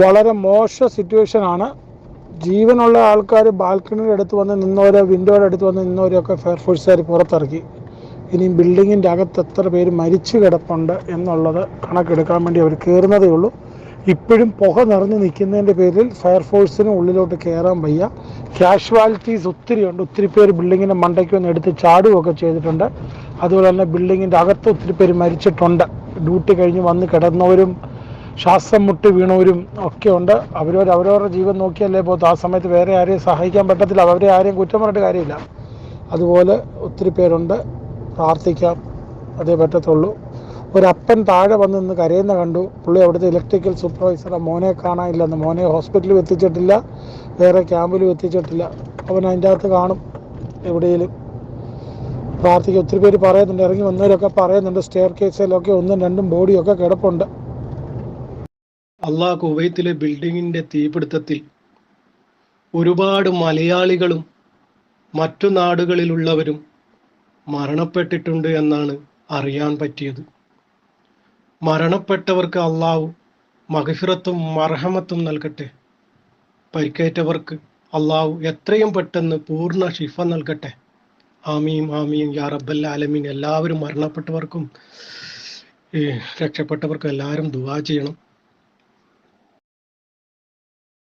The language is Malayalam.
വളരെ മോശ സിറ്റുവേഷൻ ആണ്. ജീവനുള്ള ആൾക്കാർ ബാൽക്കണിയുടെ അടുത്ത് വന്ന് നിന്നവരോ വിൻഡോയുടെ അടുത്ത് വന്ന് നിന്നവരെയൊക്കെ ഫയർഫോഴ്സുകാർ പുറത്തിറക്കി. ഇനിയും ബിൽഡിങ്ങിന്റെ അകത്ത് എത്ര പേര് മരിച്ചു കിടപ്പുണ്ട് എന്നുള്ളത് കണക്കെടുക്കാൻ വേണ്ടി അവർ കയറുന്നതേ ഉള്ളൂ. ഇപ്പോഴും പുക നിറഞ്ഞു നിൽക്കുന്നതിന്റെ പേരിൽ ഫയർഫോഴ്സിന് ഉള്ളിലോട്ട് കയറാൻ വയ്യ. കാഷ്വാലിറ്റീസ് ഒത്തിരി ഉണ്ട്. ഒത്തിരി പേര് ബിൽഡിങ്ങിന്റെ മണ്ടയ്ക്ക് വന്ന് എടുത്ത് ചാടുകയൊക്കെ ചെയ്തിട്ടുണ്ട്. അതുപോലെ തന്നെ ബിൽഡിങ്ങിന്റെ അകത്ത് ഒത്തിരി പേര് മരിച്ചിട്ടുണ്ട്. ഡ്യൂട്ടി കഴിഞ്ഞ് വന്ന് കിടന്നവരും ശ്വാസം മുട്ടി വീണവരും ഒക്കെ ഉണ്ട്. അവരവർ അവരവരുടെ ജീവൻ നോക്കിയല്ലേ പോകത്ത് ആ സമയത്ത് വേറെ ആരെയും സഹായിക്കാൻ പറ്റത്തില്ല. അവരെ ആരെയും കുറ്റം പറഞ്ഞിട്ട് കാര്യമില്ല. അതുപോലെ ഒത്തിരി പേരുണ്ട്. പ്രാർത്ഥിക്കാം. അതേ പറ്റത്തുള്ളൂ. ഒരപ്പൻ താഴെ വന്ന് നിന്ന് കരയുന്ന കണ്ടു. പുള്ളി അവിടുത്തെ ഇലക്ട്രിക്കൽ സൂപ്പർവൈസറെ മോനെ കാണാനില്ലെന്ന് മോനെ ഹോസ്പിറ്റലിൽ എത്തിച്ചിട്ടില്ല. വേറെ ക്യാമ്പിലും എത്തിച്ചിട്ടില്ല. അവൻ അതിന്റെ അകത്ത് കാണും എവിടെയെങ്കിലും. പ്രാർത്ഥിക്കുക ഒത്തിരി പേര് പറയുന്നുണ്ട്. ഇറങ്ങി വന്നവരൊക്കെ പറയുന്നുണ്ട്. സ്റ്റെയർ കേസിലൊക്കെ ഒന്നും രണ്ടും ബോഡിയൊക്കെ കിടപ്പുണ്ട്. അള്ളാഹ് കുവൈത്തിലെ ബിൽഡിങ്ങിന്റെ തീപിടുത്തത്തിൽ ഒരുപാട് മലയാളികളും മറ്റു നാടുകളിലുള്ളവരും മരണപ്പെട്ടിട്ടുണ്ട് എന്നാണ് അറിയാൻ പറ്റിയത്. മരണപ്പെട്ടവർക്ക് അള്ളാഹു മഹിഫിറത്തും മർഹമത്തും നൽകട്ടെ. പരിക്കേറ്റവർക്ക് അള്ളാഹു എത്രയും പെട്ടെന്ന് പൂർണ ഷിഫ നൽകട്ടെ. ആമീൻ ആമീൻ. യാ റബ്ബൽ ആലമീൻ. എല്ലാവരും മരണപ്പെട്ടവർക്കും രക്ഷപ്പെട്ടവർക്കും എല്ലാവരും ദുവാ ചെയ്യണം.